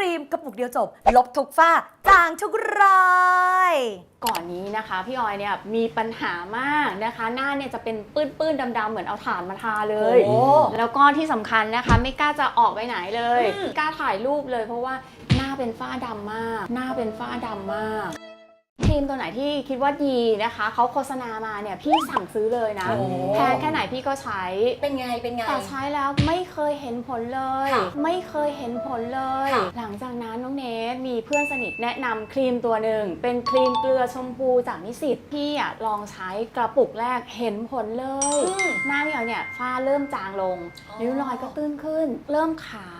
รีมกระปุกเดียวจบ ลบทุกฝ้า จางทุกรอย ก่อนนี้นะคะ พี่ออยเนี่ยมีปัญหามากนะคะ หน้าเนี่ยจะเป็นปื้นๆดำๆเหมือนเอาถ่านมาทาเลย โอ้ แล้วก็ที่สำคัญนะคะ ไม่กล้าจะออกไปไหนเลยอืมกล้าถ่ายรูปเลย เพราะว่าหน้าเป็นฝ้าดำมาก หน้าเป็นฝ้าดำมาก ครีมตัวไหนที่คิดว่าดีนะคะเขาโฆษณามาเนี่ยพี่สั่งซื้อเลยนะ โอ้ แพงแค่ไหนพี่ก็ใช้ เป็นไง เป็นไง แต่ใช้แล้วไม่เคยเห็นผลเลย ค่ะไม่เคยเห็นผลเลย ค่ะ หลังจากนั้นน้องเนทมีเพื่อนสนิทแนะนำครีมตัวหนึ่ง เป็นครีมเกลือชมพูจากนิสิตพี่อะลองใช้กระปุกแรกเห็นผลเลย อืม หน้าพี่เอาเนี่ยฝ้าเริ่มจางลง อ๋อ ริ้วรอยก็ตื้นขึ้น เริ่มขาว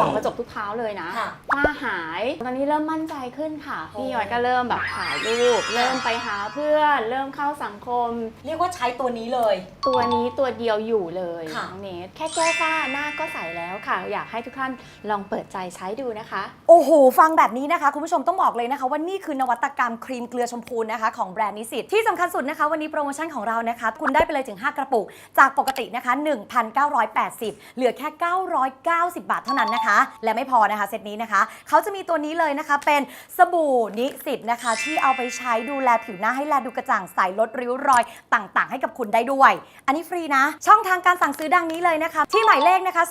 ส่องกระจกทุกเท้าเลยนะค่ะฝ้าหาย ตอนนี้เริ่มมั่นใจขึ้นค่ะโอ้พี่ยอยก็เริ่มแบบถ่ายรูป เริ่มไปหาเพื่อน เริ่มเข้าสังคม เรียกว่าใช้ตัวนี้เลย ตัวนี้ตัวเดียวอยู่เลยค่ะ น้องเนทแค่แก้ฝ้าหน้าก็ใสแล้วค่ะ อยากให้ทุกท่านลองเปิดใจใช้ดูนะคะ โอ้โห ฟังแบบนี้นะคะ คุณผู้ชมต้องบอกเลยนะคะ ว่านี่คือนวัตกรรมครีมเกลือชมพูนะคะ ของแบรนด์นิสิตที่สำคัญสุดนะคะ วันนี้โปรโมชั่นของเรานะคะ คุณได้ไปเลยถึง 5 กระปุก จากปกตินะคะ 1,980 เหลือแค่ 990 บาทเท่านั้นนะคะ และไม่พอนะคะเซตนี้นะคะเขาจะมีตัวนี้เลยนะคะ เป็นสบู่นิสิตนะคะ ที่เอาไปใช้ดูแลผิวหน้าให้แลดูกระจ่างใสลดริ้วรอยต่างๆ ให้กับคุณได้ด้วย อันนี้ฟรีนะ ช่องทางการสั่งซื้อดังนี้เลยนะคะ ที่หมายเลขนะคะ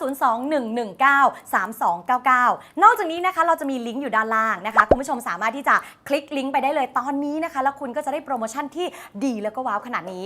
021193299 นอกจากนี้นะคะ เราจะมีลิงก์อยู่ด้านล่างนะคะ คุณผู้ชมสามารถที่จะคลิกลิงก์ไปได้เลยตอนนี้นะคะ แล้วคุณก็จะได้โปรโมชั่นที่ดีแล้วก็ว้าวขนาดนี้